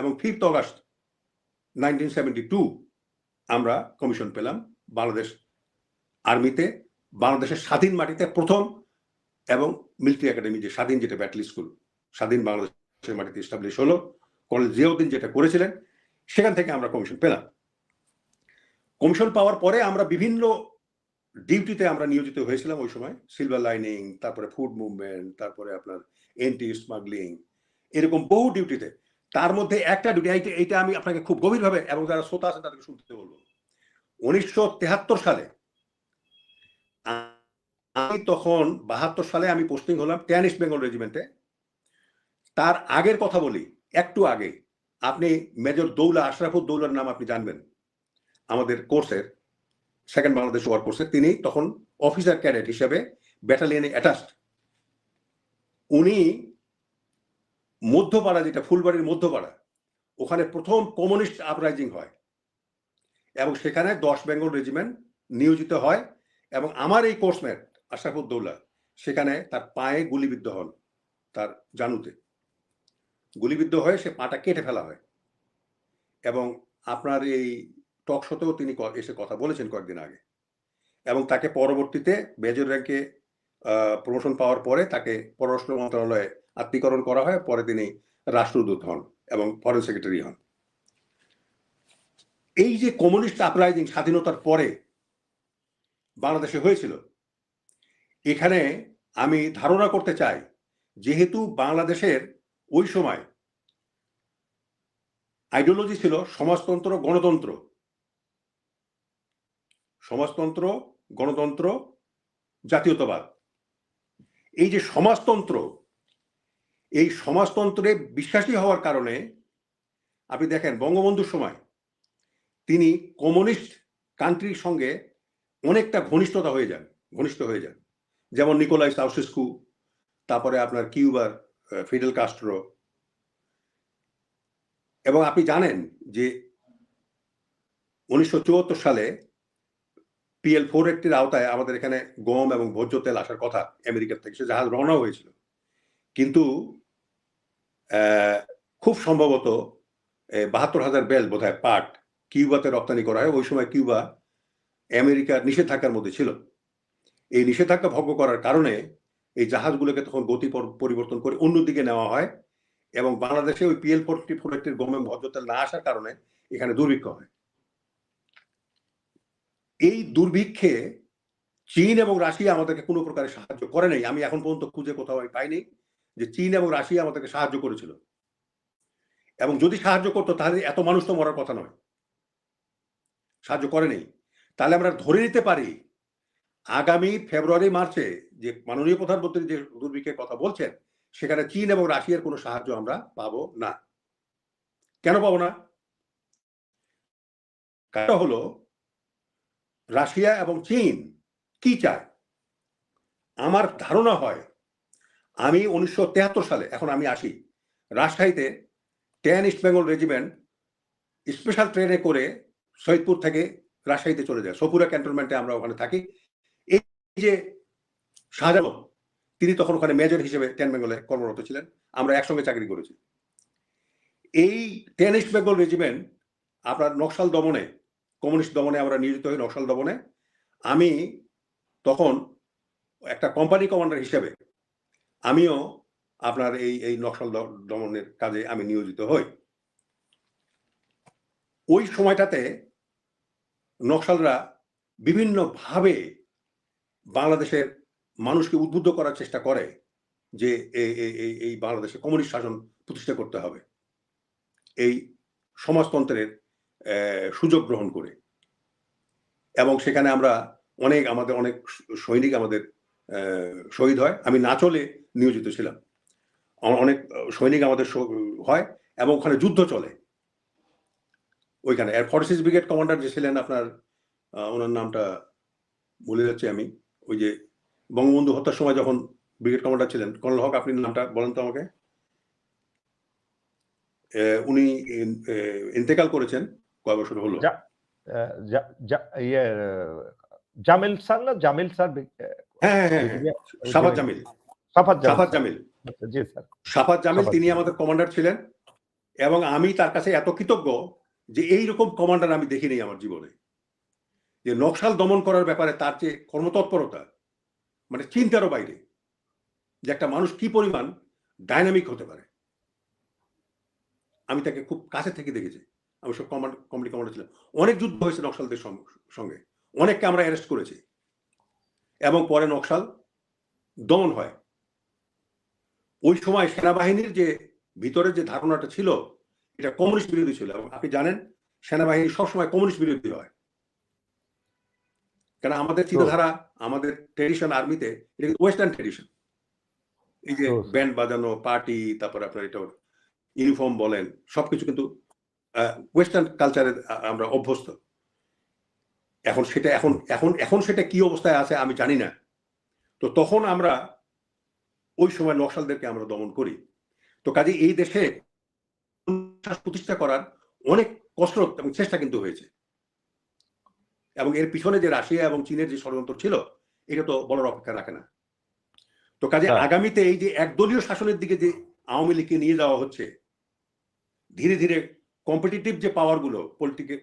এবং fifth August nineteen seventy two আমরা commission পেলাম বাংলাদেশ আর্মিতে বাংলাদেশের স্বাধীন মাটিতে প্রথম এবং মিলিটারি একাডেমি যে স্বাধীন যেটা ব্যাটল স্কুল স্বাধীন বাংলাদেশের মাটিতে এস্টাবলিশ হলো কলেজ জিয়াউদ্দিন যেটা করেছিলেন, সেখান থেকে আমরা কমিশন পেলাম। কমিশন পাওয়ার পরে আমরা বিভিন্ন ডিউটিতে আমরা নিয়োজিত হয়েছিলাম ওই সময় সিলভার লাইনিং তারপরে ফুড মুভমেন্ট তারপরে আপনার এন্টি স্মাগলিং এরকম বহু ডিউটিতে তার মধ্যে একটা ডিউটি এইটা আমি আপনাকে খুব গভীরভাবে এবং যারা শ্রোতা আছেন তাদেরকে শুনতে বলব। উনিশশো সালে আমি তখন বাহাত্তর সালে আমি পোস্টিং হলাম টেন ইস্ট বেঙ্গল রেজিমেন্টে। তার আগের কথা বলি, একটু আগে। আপনি মেজর দৌলা আশরাফুদ দৌলার নাম আপনি জানবেন। আমাদের কোর্সের, সেকেন্ড বাংলাদেশ ওয়ার কোর্সের। তিনি তখন অফিসার ক্যাডেট হিসেবে ব্যাটালিয়নে অ্যাটাচড। উনি মধ্যপাড়া যেটা ফুলবাড়ির মধ্যপাড়া, ওখানে প্রথম কমিউনিস্ট আপরাইজিং হয়। এবং সেখানে দশ বেঙ্গল রেজিমেন্ট নিয়োজিত হয় এবং আমার এই কোর্সমেট আশরাফুদ্দৌলা, সেখানে তার পায়ে গুলিবিদ্ধ হন তার জানুতে। গুলিবিদ্ধ হয়ে সে পাটা কেটে ফেলা হয়। এবং আপনার এই টক শোতেও তিনি এসে কথা বলেছেন কয়েকদিন আগে। এবং তাকে পরবর্তীতে মেজর র্যাঙ্কে প্রমোশন পাওয়ার পরে তাকে পররাষ্ট্র মন্ত্রণালয়ে আত্মীকরণ করা হয়, পরে তিনি রাষ্ট্রদূত হন এবং ফরেন সেক্রেটারি হন। এই যে কমিউনিস্ট আপরাইজিং স্বাধীনতার পরে বাংলাদেশে হয়েছিল, এখানে আমি ধারণা করতে চাই, যেহেতু বাংলাদেশের ওই সময় আইডিওলজি ছিল সমাজতন্ত্র, গণতন্ত্র। সমাজতন্ত্র, গণতন্ত্র, জাতীয়তাবাদ। এই যে সমাজতন্ত্র, এই সমাজতন্ত্রে বিশ্বাসী হওয়ার কারণে আপনি দেখেন বঙ্গবন্ধুর সময় তিনি কমিউনিস্ট কান্ট্রির সঙ্গে অনেকটা ঘনিষ্ঠতা হয়ে যান, ঘনিষ্ঠ হয়ে যান। যেমন নিকোলাই সাউসেস্কু তারপরে আপনার কিউবার ফিডেল কাস্ট্রো। এবং আপনি জানেন যে উনিশশো চুয়াত্তর সালে পিএল ফোর একটির আওতায় আমাদের এখানে গম এবং ভোজ্য তেল আসার কথা আমেরিকার থেকে, সে জাহাজ রওনা হয়েছিল। কিন্তু খুব সম্ভবত বাহাত্তর হাজার বেল বোধহয় পাট কিউবাতে রপ্তানি করা হয়। ওই সময় কিউবা আমেরিকার নিষেধাজ্ঞার মধ্যে ছিল। এই নিষেধাজ্ঞা ভঙ্গ করার কারণে এই জাহাজগুলোকে তখন গতি পর- পরিবর্তন করে অন্যদিকে নেওয়া হয় এবং বাংলাদেশে ওই পিএল ফোরটি ফোর একটির গম এবং ভোজ্য তেল না আসার কারণে এখানে দুর্ভিক্ষ হয়। এই দুর্ভিক্ষে চীন এবং রাশিয়া আমাদেরকে কোনো প্রকারে সাহায্য করে নাই। আমি এখন পর্যন্ত খুঁজে কোথাও আমি পাইনি যে চীন এবং রাশিয়া আমাদেরকে সাহায্য করেছিল। এবং যদি সাহায্য করতো, তাহলে এত মানুষ তো মরার কথা নয়। সাহায্য করেনি তাহলে আমরা ধরে নিতে পারি, আগামী ফেব্রুয়ারি, মার্চে যে মাননীয় প্রধানমন্ত্রী যে দুর্ভিক্ষের কথা বলছেন, সেখানে চীন এবং রাশিয়ার কোনো সাহায্য আমরা পাবো না। কেন পাবো না? কারণ হলো রাশিয়া এবং চীন কি চায়? আমার ধারণা হয় আমি উনিশশো সালে, এখন আমি আসি, রাজশাহীতে ten East Bengal regiment special ট্রেনে করে সৈয়দপুর থেকে রাজশাহীতে চলে যায়। সপুরা ক্যান্টনমেন্টে আমরা ওখানে থাকি। এই যে শাহজাহান তিনি তখন ওখানে মেজর হিসেবে টেন বেঙ্গলে কর্মরত ছিলেন। আমরা একসঙ্গে চাকরি করেছি। এই টেন ইস্ট বেঙ্গল রেজিমেন্ট আপনার নকশাল দমনে কমিউনিস্ট দমনে আমরা নিয়োজিত হই, নকশাল দমনে। আমি তখন একটা কোম্পানি কমান্ডার হিসেবে আমিও আপনার এই এই নকশাল দমনের কাজে আমি নিয়োজিত হই। ওই সময়টাতে নকশালরা বিভিন্নভাবে বাংলাদেশের মানুষকে উদ্বুদ্ধ করার চেষ্টা করে যে এই বাংলাদেশে কমিউনিস্ট শাসন প্রতিষ্ঠা করতে হবে। এই সমাজতন্ত্রের সুযোগ গ্রহণ করে। এবং সেখানে আমরা অনেক আমাদের অনেক সৈনিক আমাদের শহীদ হয়। আমি নাচলে নিয়োজিত ছিলাম। অনেক সৈনিক আমাদের হয় এবং ওখানে যুদ্ধ চলে। ওইখানে আর ফর্টিস ব্রিগেড কমান্ডার যে ছিলেন আপনার ওনার নামটা বলে যাচ্ছি আমি। ওই যে বঙ্গবন্ধু হত্যার সময় যখন ব্রিগেড কমান্ডার ছিলেন, কর্নেল হক, আপনি নামটা বলেন তো আমাকে? উনি ইন্তেকাল করেছেন। কয় বছর হলো? ইয়ে জামিল স্যার না? জামিল স্যার হ্যাঁ হ্যাঁ হ্যাঁ হ্যাঁ। সাফাত জামিল। সাফাত জামিল। আচ্ছা, জি স্যার। সাফাত জামিল তিনি আমাদের কমান্ডার ছিলেন এবং আমি তার কাছে এত কৃতজ্ঞ যে এই রকম কমান্ডার আমি দেখিনি আমার জীবনে। যে নকশাল দমন করার ব্যাপারে তার যে কর্মতৎপরতা মানে চিন্তারও বাইরে। যে একটা মানুষ কি পরিমাণ ডাইনামিক হতে পারে। আমি তাকে খুব কাছে থেকে দেখেছি। আমি সব কমান্ড কমিটি কমান্ডার ছিলাম অনেক যুদ্ধ হয়েছে নকশালদের সঙ্গে অনেককে আমরা অ্যারেস্ট করেছি। এবং পরে নকশাল দমন হয়। ওই সময় সেনাবাহিনীর যে ভিতরে যে ধারণাটা ছিল এটা কমিউনিস্ট বিরোধী ছিল। এবং আপনি জানেন সেনাবাহিনী সবসময় কমিউনিস্ট বিরোধী হয়। কেন আমাদের চিন্তাধারা আমাদের ট্রেডিশন আর্মিতে এটা কিন্তু ওয়েস্টার্ন ট্রেডিশন এই যে ব্যান্ড বাজানো পার্টি তারপর আপনার এটা ইউনিফর্ম বলেন সবকিছু কিন্তু ওয়েস্টার্ন কালচারে আমরা অভ্যস্ত। এখন সেটা এখন এখন এখন সেটা কি অবস্থায় আছে আমি জানি না। তো তখন আমরা ওই সময় নকশালদেরকে আমরা দমন করি। তো কাজে এই দেশে প্রতিষ্ঠা করার অনেক কসরত এবং চেষ্টা কিন্তু হয়েছে। এবং এর পিছনে যে রাশিয়া এবং চীনের যে ষড়যন্ত্র ছিল এটা তো বলার অপেক্ষা রাখে না। তো কাজে হ্যাঁ। আগামীতে এই যে একদলীয় শাসনের দিকে যে আওয়ামী লীগকে নিয়ে যাওয়া হচ্ছে ধীরে ধীরে কম্পিটিটিভ যে পাওয়ারগুলো পলিটিক্যাল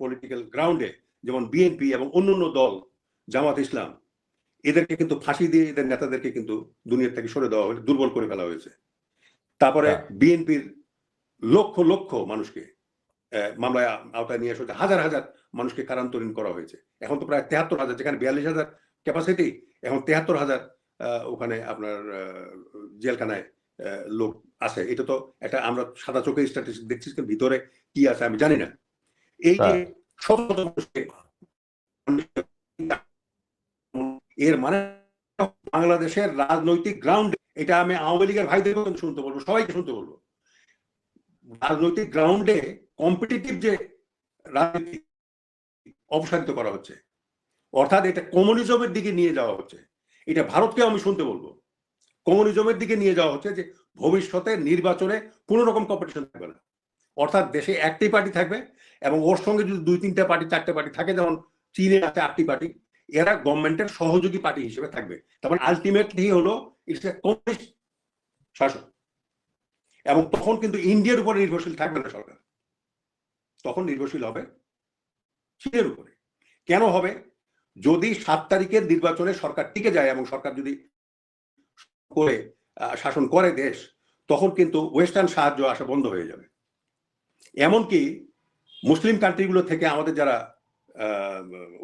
পলিটিক্যাল গ্রাউন্ডে যেমন বিএনপি এবং অন্যান্য দল জামাত ইসলাম এদেরকে কিন্তু ফাঁসি দিয়ে এদের নেতাদেরকে কিন্তু দুনিয়ার থেকে সরে দেওয়া হয়েছে দুর্বল করে ফেলা হয়েছে তারপরে হ্যাঁ। বিএনপির লক্ষ লক্ষ মানুষকে মামলায় আওতায় নিয়ে আসা হয়েছে হাজার হাজার মানুষকে কারান্তরীণ করা হয়েছে এখন তো প্রায় তেহাত্তর হাজার যেখানে বিয়াল্লিশ হাজার ক্যাপাসিটি এখন তেহাত্তর হাজার আহ, ওখানে আপনার জেলখানায় লোক আছে। এটা তো একটা আমরা সাদা চোখে স্ট্যাটিস্টিক দেখছি ভিতরে কি আছে আমি জানি না। এই যে হ্যাঁ। শত এর মানে বাংলাদেশের রাজনৈতিক গ্রাউন্ড এটা আমি আওয়ামী লীগের কিন্তু শুনতে বলব সবাইকে শুনতে বলব। রাজনৈতিক গ্রাউন্ডে কম্পিটিটিভ যে রাজনীতি অপসারিত করা হচ্ছে অর্থাৎ এটা কমিউনিজমের দিকে নিয়ে যাওয়া হচ্ছে এটা ভারতকে আমি শুনতে বলব। কমিউনিজমের দিকে নিয়ে যাওয়া হচ্ছে যে ভবিষ্যতে নির্বাচনে কোনো রকম কম্পিটিশন থাকবে না। অর্থাৎ দেশে একটি পার্টি থাকবে এবং ওর সঙ্গে যদি দুই, তিনটা পার্টি চারটে পার্টি থাকে, যেমন চীনে আছে আটটি পার্টি এরা গভর্নমেন্টের সহযোগী পার্টি হিসেবে থাকবে। তারপর আলটিমেটলি হলো ইটস এ কমিউনিস্ট শাসন। এবং তখন কিন্তু ইন্ডিয়ার উপরে নির্ভরশীল থাকবে না সরকার। তখন নির্ভরশীল হবে চীনের উপরে। কেন হবে? যদি সাত তারিখের নির্বাচনে সরকার টিকে যায় এবং সরকার যদি করে শাসন করে দেশ, তখন কিন্তু ওয়েস্টার্ন সাহায্য আসা বন্ধ হয়ে যাবে। এমনকি মুসলিম কান্ট্রিগুলো থেকে আমাদের যারা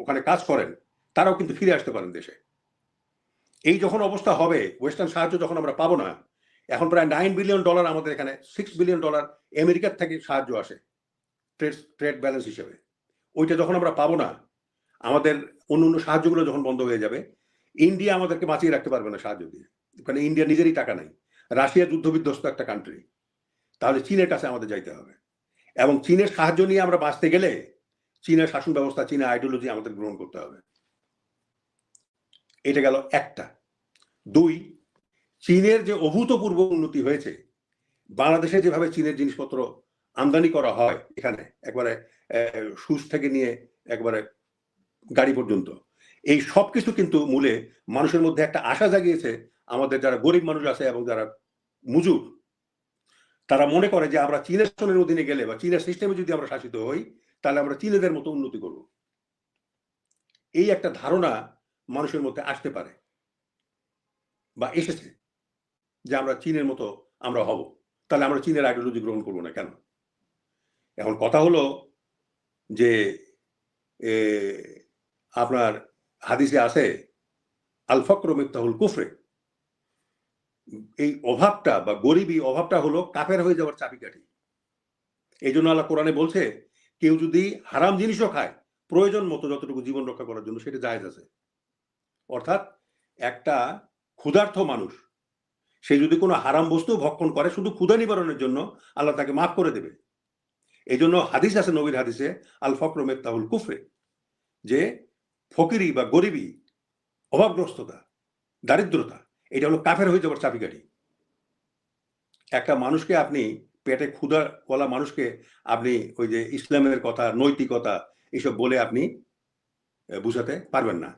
ওখানে কাজ করেন, তারাও কিন্তু ফিরে আসতে পারেন দেশে। এই যখন অবস্থা হবে ওয়েস্টার্ন সাহায্য যখন আমরা পাবো না, এখন প্রায় নাইন বিলিয়ন ডলার আমাদের এখানে সিক্স বিলিয়ন ডলার আমেরিকার থেকে সাহায্য আসে ট্রেড ট্রেড ব্যালেন্স হিসেবে। ওইটা যখন আমরা পাবো না, আমাদের অন্য অন্য সাহায্যগুলো যখন বন্ধ হয়ে যাবে ইন্ডিয়া আমাদেরকে বাঁচিয়ে রাখতে পারবে না সাহায্য দিয়ে। কারণ ইন্ডিয়া নিজেরই টাকা নাই। রাশিয়া যুদ্ধ বিধ্বস্ত একটা কান্ট্রি তাহলে চীনের কাছে আমাদের যাইতে হবে। এবং চীনের সাহায্য নিয়ে আমরা বাঁচতে গেলে চীনের শাসন ব্যবস্থা চীনের আইডিওলজি আমাদের গ্রহণ করতে হবে। এটা গেল একটা। দুই, চীনের যে অভূতপূর্ব উন্নতি হয়েছে, বাংলাদেশে যেভাবে চীনের জিনিসপত্র আমদানি করা হয় এখানে, একবারে সুস থেকে নিয়ে একবারে গাড়ি পর্যন্ত এই সব কিছু কিন্তু মূলে মানুষের মধ্যে একটা আশা জাগিয়েছে আমাদের যারা গরিব মানুষ আছে এবং যারা মুজুর, তারা মনে করে যে আমরা চীনের শাসনের অধীনে গেলে বা চীনের সিস্টেমে যদি আমরা শাসিত হই, তাহলে আমরা চীনেদের মতো উন্নতি করব। এই একটা ধারণা মানুষের মধ্যে আসতে পারে বা এসেছে যে আমরা চীনের মতো আমরা হব। তাহলে আমরা চীনের আইডিওলজি গ্রহণ করব না কেন? এখন কথা হলো যে আপনার হাদিসে আছে, আল ফক্র মিফতাহুল কুফরে। এই অভাবটা বা গরিবী অভাবটা হলো কাফের হয়ে যাওয়ার চাবিকাঠি। এই জন্য আল্লাহ কোরআনে বলছে, কেউ যদি হারাম জিনিসও খায়, প্রয়োজন মতো যতটুকু জীবন রক্ষা করার জন্য সেটা জায়েজ আছে। অর্থাৎ একটা ক্ষুধার্থ মানুষ, সে যদি কোনো হারাম বস্তু ভক্ষণ করে শুধু ক্ষুধা নিবারণের জন্য, আল্লাহ তাকে মাফ করে দেবে। এই জন্য হাদিস আছে নবীর হাদিসে, আল ফক্র মেত্তাহুল কুফরে, যে ফকিরি বা গরিবি, অভাবগ্রস্ততা, দারিদ্রতা, এটা হলো কাফের হয়ে যাবার চাবিকাঠি। একটা মানুষকে আপনি পেটে ক্ষুধাওয়ালা মানুষকে আপনি ওই যে ইসলামের কথা, নৈতিকতা, এসব বলে আপনি বুঝাতে পারবেন না।